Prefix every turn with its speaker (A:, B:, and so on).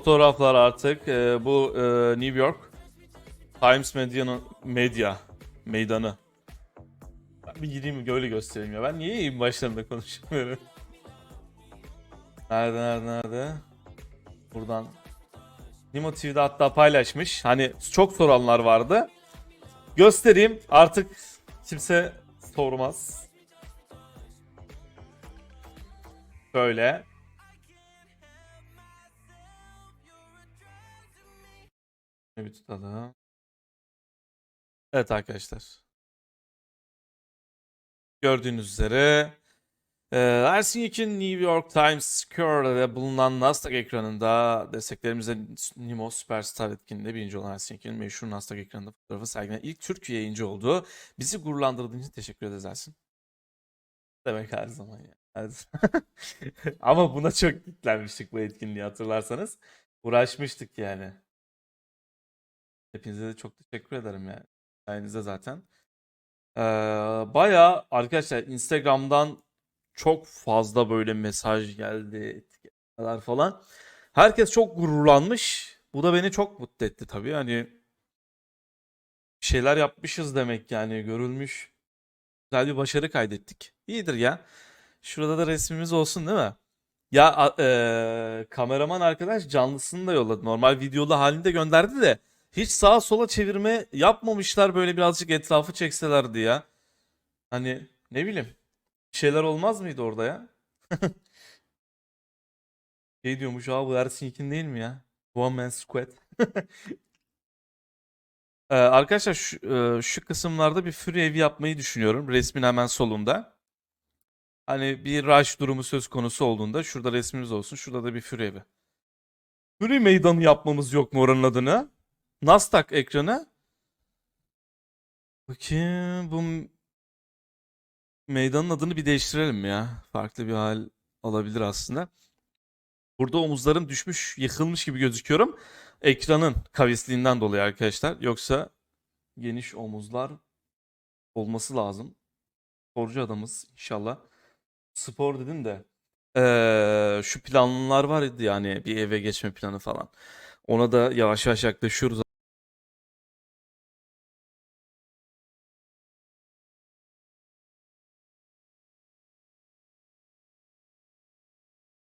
A: Fotoğraflar artık e, bu e, New York Times Medya'nın medya meydanı. Ben bir gideyim öyle göstereyim ya. Ben niye yayın başlarında konuşamıyorum? Nerede nerede nerede? Buradan. Nimo TV'de hatta paylaşmış. Hani çok soranlar vardı. Göstereyim. Artık kimse sormaz. Böyle. Bir tutalım. Evet arkadaşlar. Gördüğünüz üzere e, Ersin Yekin New York Times Square'da bulunan Nasdaq ekranında desteklerimize Nimo Superstar etkinliğinde birinci olan Ersin Yekin'in meşhur Nasdaq ekranında fotoğrafı sergilenen ilk Türk yayıncı oldu. Bizi gururlandırdığın için teşekkür ederiz Ersin. Demek her zaman ya. Ama buna çok kitlenmiştik bu etkinliği hatırlarsanız. Uğraşmıştık yani. Hepinize de çok teşekkür ederim yani. Sayenizde zaten. Ee, bayağı arkadaşlar Instagram'dan çok fazla böyle mesaj geldi, etiketler falan. Herkes çok gururlanmış. Bu da beni çok mutlu etti tabii. Hani şeyler yapmışız demek yani görülmüş. Güzel bir başarı kaydettik. İyidir ya. Şurada da resmimiz olsun değil mi? Ya eee, kameraman arkadaş canlısını da yolladı. Normal videolu halini de gönderdi de hiç sağa sola çevirme yapmamışlar böyle birazcık etrafı çekselerdi ya. Hani ne bileyim şeyler olmaz mıydı orada ya? Şey diyormuş abi bu Ersin değil mi ya? One Man Squad. Ee, arkadaşlar şu, e, şu kısımlarda bir Fury evi yapmayı düşünüyorum. Resmin hemen solunda. Hani bir rush durumu söz konusu olduğunda şurada resmimiz olsun. Şurada da bir Fury evi. Fury meydanı yapmamız yok mu oranın adını? Nasdaq ekranı. Bakayım bu meydanın adını bir değiştirelim ya. Farklı bir hal alabilir aslında. Burada omuzlarım düşmüş, yıkılmış gibi gözüküyorum. Ekranın kavisliğinden dolayı arkadaşlar. Yoksa geniş omuzlar olması lazım. Sporcu adamız inşallah. Spor dedin de eee, şu planlar vardı yani bir eve geçme planı falan. Ona da yavaş yavaş yaklaşıyoruz